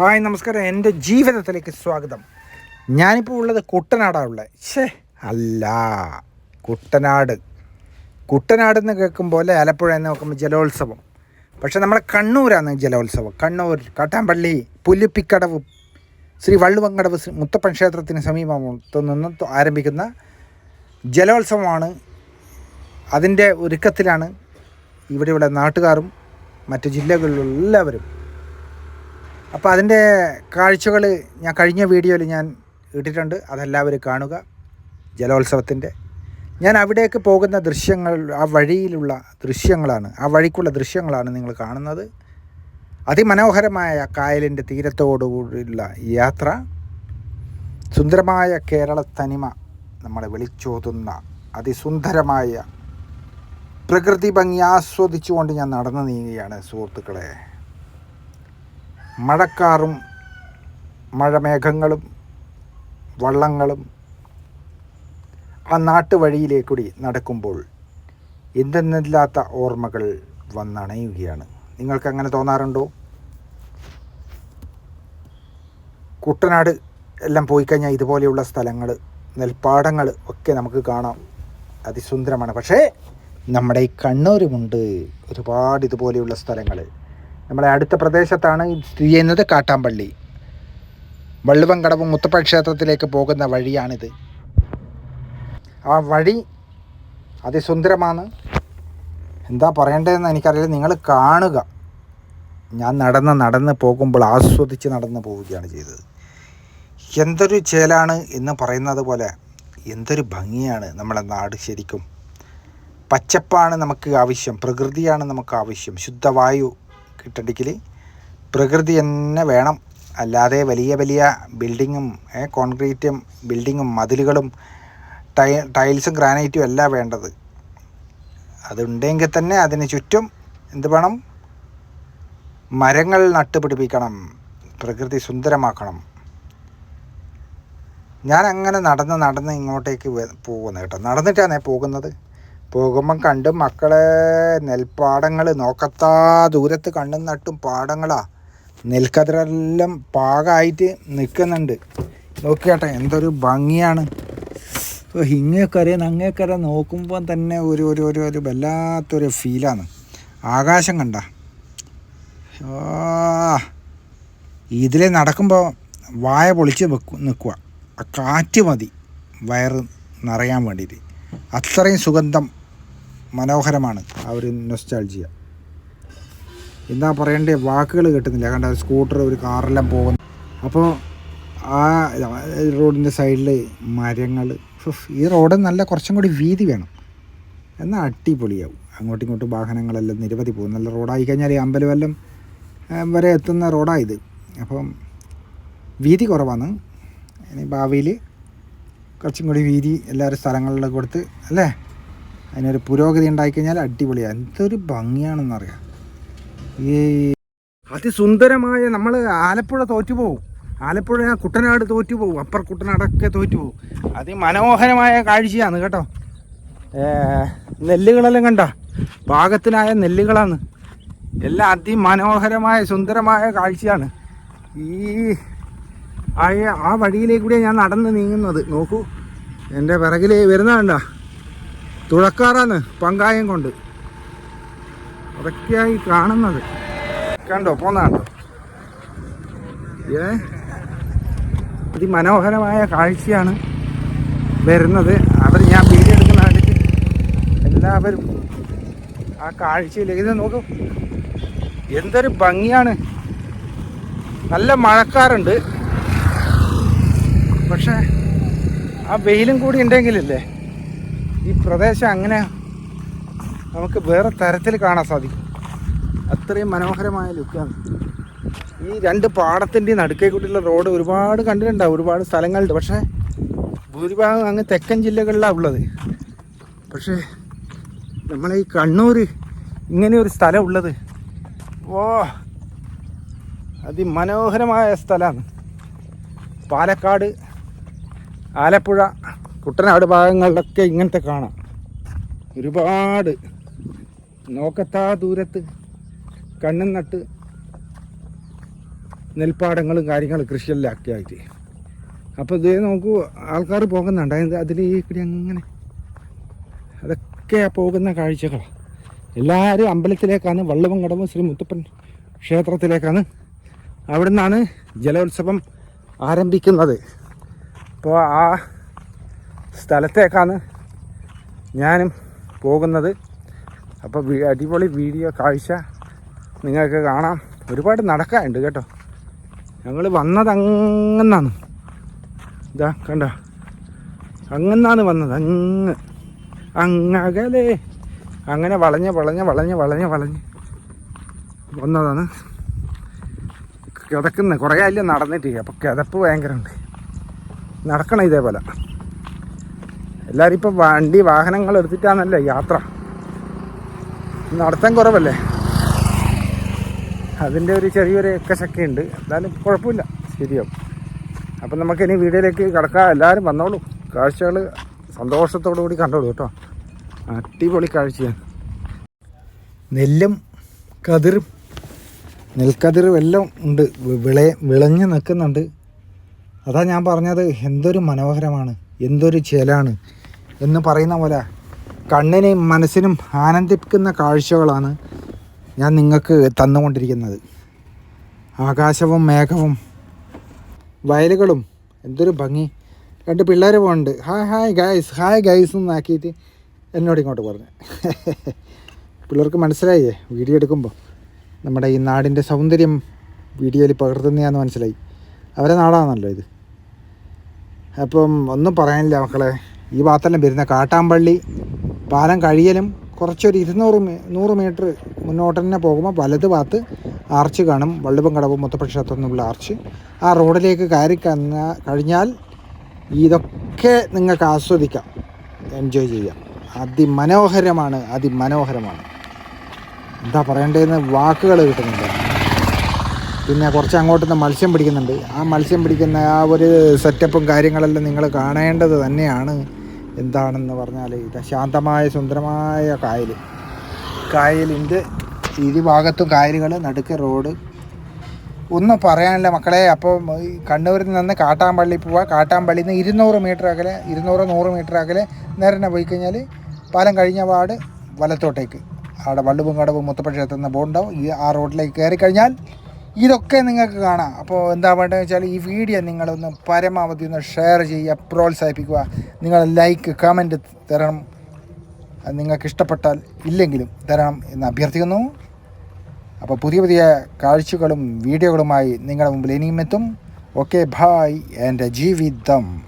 Hi നമസ്കാരം. എന്റെ ജീവിതത്തിലേക്ക് സ്വാഗതം. ഞാനിപ്പോൾ ഉള്ളത് കുട്ടനാടാണ് ഉള്ളത് ഷേ അല്ല കുട്ടനാട്. കുട്ടനാട് എന്ന് കേൾക്കുമ്പോൾ ആലപ്പുഴ എന്ന് നോക്കുമ്പോൾ ജലോത്സവം. പക്ഷേ നമ്മുടെ കണ്ണൂരാണ് ജലോത്സവം. കണ്ണൂർ കാട്ടാമ്പള്ളി പുല്ലുപ്പിക്കടവ് ശ്രീ വള്ളുവങ്കടവ് മുത്തപ്പൻ ക്ഷേത്രത്തിന് സമീപത്തു നിന്ന് ആരംഭിക്കുന്ന ജലോത്സവമാണ്. അതിന്റെ ഒരുക്കത്തിലാണ് ഇവിടെയുള്ള നാട്ടുകാരും മറ്റു ജില്ലകളിലുള്ള എല്ലാവരും അപ്പോൾ അതിന്റെ കാഴ്ചകൾ ഞാൻ കഴിഞ്ഞ വീഡിയോയിൽ ഞാൻ ഇട്ടിട്ടുണ്ട്. അതെല്ലാവരും കാണുക. ജലോത്സവത്തിന്റെ. ഞാൻ അവിടേക്ക് പോകുന്ന ദൃശ്യങ്ങൾ ആ വഴിയിലുള്ള ദൃശ്യങ്ങളാണ് ആ വഴിക്കുള്ള ദൃശ്യങ്ങളാണ് നിങ്ങൾ കാണുന്നത്. അതിമനോഹരമായ കായലിന്റെ തീരത്തോടുകൂടിയുള്ള യാത്ര. സുന്ദരമായ കേരള തനിമ നമ്മളെ വിളിച്ചോതുന്ന അതിസുന്ദരമായ പ്രകൃതി ഭംഗി ആസ്വദിച്ചുകൊണ്ട് ഞാൻ നടന്നു നീങ്ങുകയാണ് സുഹൃത്തുക്കളെ. മഴക്കാറും മഴമേഘങ്ങളും വള്ളങ്ങളും ആ നാട്ടുവഴിയിലേക്കൂടി നടക്കുമ്പോൾ എന്തെന്നില്ലാത്ത ഓർമ്മകൾ വന്നണയുകയാണ്. നിങ്ങൾക്ക് അങ്ങനെ തോന്നാറുണ്ടോ? കുട്ടനാട് എല്ലാം പോയി കഴിഞ്ഞാൽ ഇതുപോലെയുള്ള സ്ഥലങ്ങൾ നെൽപ്പാടങ്ങൾ ഒക്കെ നമുക്ക് കാണാം. അതിസുന്ദരമാണ്. പക്ഷേ നമ്മുടെ ഈ കണ്ണൂരുമുണ്ട് ഒരുപാട് ഇതുപോലെയുള്ള സ്ഥലങ്ങൾ നമ്മുടെ അടുത്ത പ്രദേശത്താണ് സ്ഥിതി ചെയ്യുന്നത് കാട്ടാമ്പള്ളി. വള്ളുവങ്കടവ് മുത്തപ്പ ക്ഷേത്രത്തിലേക്ക് പോകുന്ന വഴിയാണിത്. ആ വഴി അതിസുന്ദരമാണ്. എന്താ പറയേണ്ടതെന്ന് എനിക്കറിയില്ല. നിങ്ങൾ കാണുക. ഞാൻ നടന്ന് നടന്ന് പോകുമ്പോൾ ആസ്വദിച്ച് നടന്ന് പോവുകയാണ് ചെയ്തത്. എന്തൊരു ചേലാണ് എന്ന് പറയുന്നത് പോലെ എന്തൊരു ഭംഗിയാണ് നമ്മുടെ നാട് ശരിക്കും. പച്ചപ്പാണ് നമുക്ക് ആവശ്യം പ്രകൃതിയാണ് നമുക്ക് ആവശ്യം ശുദ്ധവായു കിട്ടണമെങ്കിൽ പ്രകൃതി തന്നെ വേണം. അല്ലാതെ വലിയ വലിയ ബിൽഡിങ്ങും കോൺക്രീറ്റും ബിൽഡിങ്ങും മതിലുകളും ടൈ ടൈൽസും ഗ്രാനൈറ്റും അല്ല വേണ്ടത്. അതുണ്ടെങ്കിൽ തന്നെ അതിന് ചുറ്റും എന്ത് വേണം? മരങ്ങൾ നട്ടുപിടിപ്പിക്കണം. പ്രകൃതി സുന്ദരമാക്കണം. ഞാൻ അങ്ങനെ നടന്ന് നടന്ന് ഇങ്ങോട്ടേക്ക് പോകുന്നത് കേട്ടോ. നടന്നിട്ടാണ് പോകുന്നത്. പോകുമ്പം കണ്ടും മക്കളെ നെൽപ്പാടങ്ങൾ നോക്കത്താ ദൂരത്ത് കണ്ടും നട്ടും പാടങ്ങളാ. നെൽക്കതിരെല്ലാം പാകമായിട്ട് നിൽക്കുന്നുണ്ട്. നോക്കിയാട്ടെ എന്തൊരു ഭംഗിയാണ്. ഇങ്ങേക്കര അങ്ങേക്കര നോക്കുമ്പോൾ തന്നെ ഒരു ഒരു ഒരു ഒരു വല്ലാത്തൊരു ഫീലാണ്. ആകാശം കണ്ട. ഇതിൽ നടക്കുമ്പോൾ വായ പൊളിച്ച് വെക്കും നിൽക്കുക കാറ്റ് മതി വയറ് നിറയാൻ വേണ്ടിയിട്ട്. അത്രയും സുഗന്ധം മനോഹരമാണ് ആ ഒരു നൊസ്റ്റാൾജിയ എന്താ പറയേണ്ട വാക്കുകൾ കിട്ടുന്നില്ല. കണ്ട സ്കൂട്ടർ ഒരു കാറെല്ലാം പോകുന്നു അപ്പോൾ ആ റോഡിന്റെ സൈഡിൽ മരങ്ങൾ ഈ റോഡ് നല്ല കുറച്ചും കൂടി വീതി വേണം. എന്നാൽ അടിപൊളിയാവും. അങ്ങോട്ടും ഇങ്ങോട്ടും വാഹനങ്ങളെല്ലാം നിരവധി പോകും. നല്ല റോഡായി കഴിഞ്ഞാൽ ഈ അമ്പലവല്ലം വരെ എത്തുന്ന റോഡായത് അപ്പം വീതി കുറവാണ്. ഇനി ഭാവിയിൽ കുറച്ചും കൂടി വീതി എല്ലാവരും സ്ഥലങ്ങളിലൊക്കെ കൊടുത്ത് അല്ലേ? അതിനൊരു പുരോഗതി ഉണ്ടായിക്കഴിഞ്ഞാൽ അടിപൊളിയാണ് എന്തൊരു ഭംഗിയാണെന്നറിയാം. ഈ അതിസുന്ദരമായ നമ്മൾ ആലപ്പുഴ തോറ്റുപോകും ആലപ്പുഴ കുട്ടനാട് തോറ്റുപോകും അപ്പർ കുട്ടനാടൊക്കെ തോറ്റുപോകും അതിമനോഹരമായ കാഴ്ചയാണ് കേട്ടോ. നെല്ലുകളെല്ലാം കണ്ട? പാകത്തിനായ നെല്ലുകളാണ്. എല്ലാം അതിമനോഹരമായ സുന്ദരമായ കാഴ്ചയാണ്. ഈ ആ വഴിയിലേക്കൂടെ ഞാൻ നടന്ന് നീങ്ങുന്നത്. നോക്കൂ. എന്റെ പിറകിൽ വരുന്ന കണ്ട? തുഴക്കാറാണ് പങ്കായം കൊണ്ട്. അതൊക്കെയായി കാണുന്നത്. കണ്ടോ പോന്നാണ്ടോ? ഏ? അതിമനോഹരമായ കാഴ്ചയാണ് വരുന്നത്. അവർ ഞാൻ വീഡിയോ എടുക്കുന്ന കണ്ടിട്ട് എല്ലാവരും ആ കാഴ്ചയിലേക്ക് ഇത് നോക്കൂ. എന്തൊരു ഭംഗിയാണ്. നല്ല മഴക്കാറുണ്ട്. പക്ഷേ ആ വെയിലും കൂടി ഉണ്ടെങ്കിലല്ലേ? ഈ പ്രദേശം അങ്ങനെ നമുക്ക് വേറെ തരത്തിൽ കാണാൻ സാധിക്കും. അത്രയും മനോഹരമായ ലുക്കാണ് ഈ രണ്ട് പാടത്തിന്റെ നടുക്കേ കൂട്ടിയുള്ള റോഡ് ഒരുപാട് കണ്ടിട്ടുണ്ടാവും ഒരുപാട് സ്ഥലങ്ങളുണ്ട്. പക്ഷേ ഭൂരിഭാഗം അങ്ങ് തെക്കൻ ജില്ലകളിലാണ് ഉള്ളത്. പക്ഷേ നമ്മളെ ഈ കണ്ണൂർ ഇങ്ങനെ ഒരു സ്ഥലം ഉള്ളത്. ഓ അതിമനോഹരമായ സ്ഥലമാണ്. പാലക്കാട് ആലപ്പുഴ കുട്ടനാട് ഭാഗങ്ങളിലൊക്കെ ഇങ്ങനത്തെ കാണാം. ഒരുപാട് നോക്കത്താ ദൂരത്ത് കണ്ണും നട്ട് നെൽപ്പാടങ്ങളും കാര്യങ്ങളും കൃഷിയെല്ലാം ഒക്കെ ആയിട്ട് അപ്പോൾ ഇതേ നോക്കൂ ആൾക്കാർ പോകുന്നുണ്ട്. അതിൽ ഈ കൂടി അങ്ങനെ അതൊക്കെ പോകുന്ന കാഴ്ചകളാണ് എല്ലാവരും അമ്പലത്തിലേക്കാണ് വള്ളവും കടവും ശ്രീ മുത്തപ്പൻ ക്ഷേത്രത്തിലേക്കാണ് അവിടെ നിന്നാണ് ജലോത്സവം ആരംഭിക്കുന്നത്. അപ്പോൾ ആ സ്ഥലത്തേക്കാണ് ഞാനും പോകുന്നത്. അപ്പോൾ അടിപൊളി വീഡിയോ കാഴ്ച നിങ്ങൾക്ക് കാണാം. ഒരുപാട് നടക്കാനുണ്ട് കേട്ടോ. ഞങ്ങൾ വന്നത് അങ്ങന്നാണ് ഇതാ കണ്ട. അങ്ങന്നാണ് വന്നത് അങ്ങ് അങ്ങകലെ. അങ്ങനെ വളഞ്ഞ് വളഞ്ഞ് വളഞ്ഞ് വളഞ്ഞ് വളഞ്ഞ് വന്നതാണ്. കിതക്കുന്നത് കുറേ അല്ലേ നടന്നിട്ട്. അപ്പോൾ കിതപ്പ് ഭയങ്കരമുണ്ട്. നടക്കണം ഇതേപോലെ. എല്ലാവരും ഇപ്പം വണ്ടി വാഹനങ്ങൾ എടുത്തിട്ടാണല്ലേ യാത്ര. നടത്താൻ കുറവല്ലേ? അതിന്റെ ഒരു ചെറിയൊരു എക്കശക്തി ഉണ്ട്. എന്തായാലും കുഴപ്പമില്ല. ശരിയാവും. അപ്പം നമുക്കിനി വീഡിയോയിലേക്ക് കിടക്കാം എല്ലാവരും വന്നോളൂ. കാഴ്ചകൾ സന്തോഷത്തോടു കൂടി കണ്ടോളൂ കേട്ടോ. അടിപൊളി കാഴ്ചയാണ്. നെല്ലും കതിറും നെൽക്കതിർ എല്ലാം ഉണ്ട്. വിള വിളഞ്ഞ് നിൽക്കുന്നുണ്ട്. അതാ ഞാൻ പറഞ്ഞത് എന്തൊരു മനോഹരമാണ് എന്തൊരു ചേലാണ്. എന്ന് പറയുന്ന പോലെ കണ്ണിനെയും മനസ്സിനും ആനന്ദിപ്പിക്കുന്ന കാഴ്ചകളാണ് ഞാൻ നിങ്ങൾക്ക് തന്നുകൊണ്ടിരിക്കുന്നത്. ആകാശവും മേഘവും വയലുകളും എന്തൊരു ഭംഗി. രണ്ട് പിള്ളേർ പോകുന്നുണ്ട് hi hi guys hi guys എന്നാക്കിയിട്ട് എന്നോട് ഇങ്ങോട്ട് പറഞ്ഞു. പിള്ളേർക്ക് മനസ്സിലായില്ലേ? വീഡിയോ എടുക്കുമ്പോൾ. നമ്മുടെ ഈ നാടിന്റെ സൗന്ദര്യം വീഡിയോയിൽ പകർത്തുന്നതാന്ന് മനസ്സിലായി. അവരെ നാടാണല്ലോ ഇത്. അപ്പം ഒന്നും പറയാനില്ല മക്കളെ. ഈ ഭാഗത്തെല്ലാം വരുന്ന കാട്ടാമ്പള്ളി പാലം കഴിയലും കുറച്ചൊരു ഇരുന്നൂറ് നൂറ് മീറ്റർ മുന്നോട്ട് തന്നെ പോകുമ്പോൾ വലത് ഭാഗത്ത് ആർച്ച് കാണും. വള്ളുവം കടവ് മുത്തപ്പക്ഷേത്രം എന്നുള്ള ആർച്ച്. ആ റോഡിലേക്ക് കയറി കഴിഞ്ഞാൽ ഇതൊക്കെ നിങ്ങൾക്ക് ആസ്വദിക്കാം. എൻജോയ് ചെയ്യാം. അതിമനോഹരമാണ് അതിമനോഹരമാണ്. എന്താ പറയേണ്ടതെന്ന് വാക്കുകൾ കിട്ടുന്നുണ്ട്. പിന്നെ കുറച്ച് അങ്ങോട്ട് നിന്ന് മത്സ്യം പിടിക്കുന്നുണ്ട്. ആ മത്സ്യം പിടിക്കുന്ന ആ ഒരു സെറ്റപ്പും കാര്യങ്ങളെല്ലാം നിങ്ങൾ കാണേണ്ടത് തന്നെയാണ്. എന്താണെന്ന് പറഞ്ഞാൽ ഇത് ശാന്തമായ സുന്ദരമായ കായൽ കായലിന്റെ ഇരുഭാഗത്തും കായലുകൾ നടുക്ക് റോഡ്. ഒന്നും പറയാനില്ല മക്കളെ അപ്പോൾ കണ്ണൂരിൽ നിന്ന് കാട്ടാമ്പള്ളി പോവുക കാട്ടാമ്പള്ളിയിൽ നിന്ന് ഇരുന്നൂറ് മീറ്റർ അകലെ ഇരുന്നൂറ് നൂറ് മീറ്റർ അകലെ നേരെ പോയി കഴിഞ്ഞാൽ പാലം കഴിഞ്ഞ പാട് വലത്തോട്ടേക്ക്. അവിടെ വള്ളുവും കടവും മുത്തപ്പക്ഷേത്രത്തിൽ നിന്ന് പോകുന്നുണ്ടാവും. ഈ ആ റോഡിലേക്ക് കയറി കഴിഞ്ഞാൽ ഇതൊക്കെ നിങ്ങൾക്ക് കാണാം. അപ്പോൾ എന്താ വേണ്ടതെന്ന് വെച്ചാൽ ഈ വീഡിയോ നിങ്ങളൊന്ന് പരമാവധി ഒന്ന് ഷെയർ ചെയ്യുക പ്രോത്സാഹിപ്പിക്കുക. നിങ്ങൾ ലൈക്ക് കമന്റ് തരണം. നിങ്ങൾക്ക് ഇഷ്ടപ്പെട്ടാൽ ഇല്ലെങ്കിലും തരണം എന്ന് അഭ്യർത്ഥിക്കുന്നു. അപ്പോൾ പുതിയ പുതിയ കാഴ്ചകളും വീഡിയോകളുമായി നിങ്ങളുടെ മുമ്പിൽ ഇനിയും എത്തും. ഓക്കെ ബായ് എന്റെ ജീവിതം.